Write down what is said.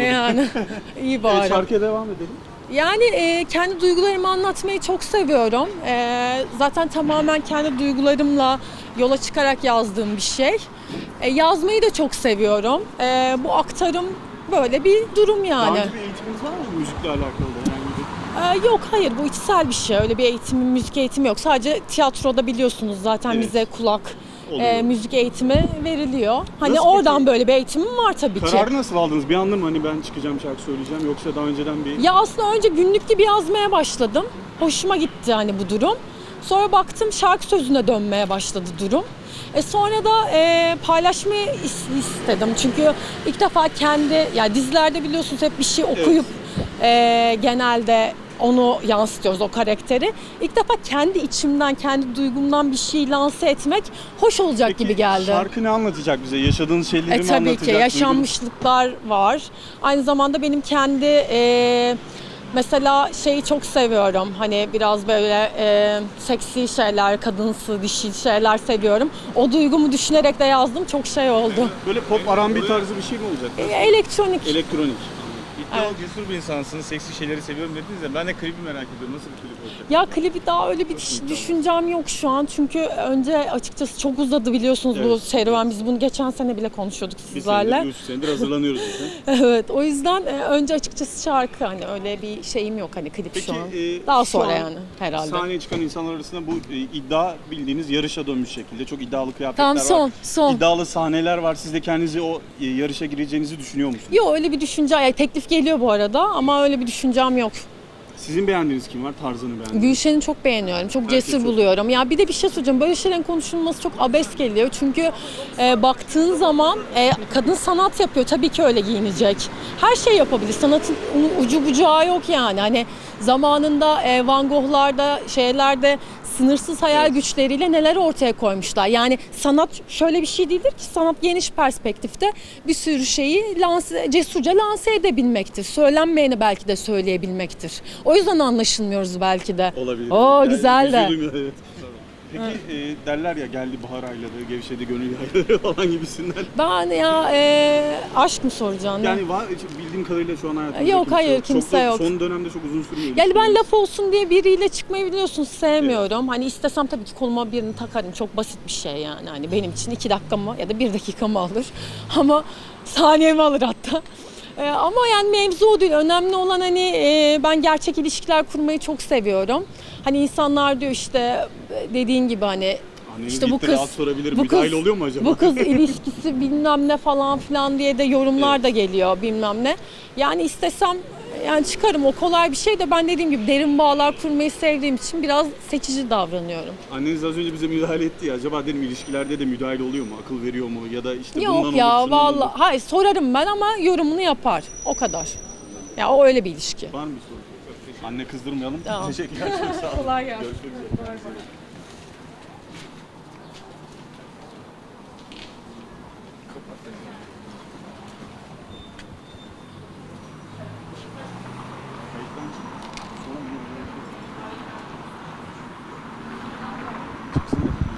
Yani iyi Evet, bari. şarkıya devam edelim. Yani e, kendi duygularımı anlatmayı çok seviyorum. E, zaten tamamen kendi duygularımla yola çıkarak yazdığım bir şey. E, yazmayı da çok seviyorum. E, bu aktarım böyle bir durum Daha yani. önce bir eğitiminiz var mı müzikle alakalı bir? E, yok hayır bu içsel bir şey. Öyle bir eğitimim, müzik eğitimi yok. Sadece tiyatroda biliyorsunuz zaten Evet. bize kulak. E, müzik eğitimi veriliyor. Hani Nasıl oradan peki? böyle bir eğitimim var tabii ki. Kararı nasıl aldınız? Bir anda mı hani ben çıkacağım şarkı söyleyeceğim yoksa daha önceden bir... Ya aslında önce günlük gibi yazmaya başladım. Hoşuma gitti hani bu durum. Sonra baktım şarkı sözüne dönmeye başladı durum. E sonra da e, paylaşmayı is- istedim. Çünkü ilk defa kendi, yani dizilerde biliyorsunuz hep bir şey okuyup e, genelde onu yansıtıyoruz o karakteri. İlk defa kendi içimden, kendi duygumdan bir şey lanse etmek hoş olacak Peki, gibi geldi. Şarkı ne anlatacak bize? Yaşadığınız şeyleri E mi tabii anlatacak? ki yaşanmışlıklar var. Aynı zamanda benim kendi e, mesela şeyi çok seviyorum. Hani biraz böyle e, seksi şeyler, kadınsı, dişi şeyler seviyorum. O duygumu düşünerek de yazdım. Çok şey oldu. Böyle pop R&B tarzı bir şey mi olacak? E, elektronik. Elektronik. İddialı cesur bir insansınız, seksi şeyleri seviyorum dediniz ya ben de klibi merak ediyorum. Nasıl bir klip olacak? Ya klibi daha öyle bir düş- düşüncem yok şu an. Çünkü önce açıkçası çok uzadı biliyorsunuz bu Evet, serüven. Biz bunu geçen sene bile konuşuyorduk Bir sizlerle. senedir, üç senedir hazırlanıyoruz zaten. Evet o yüzden e, önce açıkçası şarkı hani öyle bir şeyim yok hani klip Peki, şu an. e, Daha şu sonra an yani herhalde. Sahneye çıkan insanlar arasında bu e, iddia bildiğiniz yarışa dönmüş şekilde. Çok iddialı kıyafetler Tamam var. son son. İddialı sahneler var. Siz de kendinizi o e, yarışa gireceğinizi düşünüyor musunuz? Yok öyle bir düşünce, yani teklif geliyor bu arada ama öyle bir düşüncem yok. Sizin beğendiğiniz kim var? Tarzını beğendiğiniz. Gülşen'i çok beğeniyorum, çok Herkes cesur çok- buluyorum. Ya bir de bir şey söyleyeceğim, böyle şeylerin konuşulması çok abes geliyor. Çünkü e, baktığın zaman e, kadın sanat yapıyor, tabii ki öyle giyinecek. Her şey yapabilir, sanatın ucu bucağı yok yani. Hani zamanında e, Van Gogh'larda, şeylerde sınırsız hayal Evet. güçleriyle neler ortaya koymuşlar. Yani sanat şöyle bir şey değildir ki sanat geniş perspektifte bir sürü şeyi lanse, cesurca lanse edebilmektir. Söylenmeyeni belki de söyleyebilmektir. O yüzden anlaşılmıyoruz belki de. Olabilir. Oo, Yani güzel de. duymuyor, evet. Peki e, derler ya geldi bahar ayları, gevşedi gönül yayları falan gibisinden. Ben ya e, aşk mı soracaksın? Yani var bildiğim kadarıyla şu an hayatınızda Yok, hayır, Çok kimse da yok. Son dönemde çok uzun sürmüyor. Yani ben laf olsun diye biriyle çıkmayı biliyorsunuz sevmiyorum. Hani istesem tabii ki koluma birini takarım. Çok basit bir şey yani. Hani benim için iki dakikamı ya da bir dakikamı alır. Ama saniyemi alır hatta. Ee, ama yani mevzu o değil. Önemli olan hani e, ben gerçek ilişkiler kurmayı çok seviyorum. Hani insanlar diyor işte dediğin gibi hani işte bu kız- sorabilir. bu kız- oluyor mu acaba? bu kız ilişkisi bilmem ne falan filan diye de yorumlar da geliyor bilmem ne. Yani istesem yani çıkarım o kolay bir şey de ben dediğim gibi derin bağlar kurmayı sevdiğim için biraz seçici davranıyorum. Anneniz az önce bize müdahale etti ya. Acaba dedim ilişkilerde de müdahil oluyor mu? Akıl veriyor mu? Ya da işte bundan Yok olur, ya şundan olur. vallahi hayır sorarım ben ama yorumunu yapar. O kadar. Ya o öyle bir ilişki. Var mı bir soru? Anne kızdırmayalım. Tamam. Teşekkürler. Çok sağ olun. Kolay gelsin. Görüşmek üzere. Çık. Sonra bunu- Çıksın.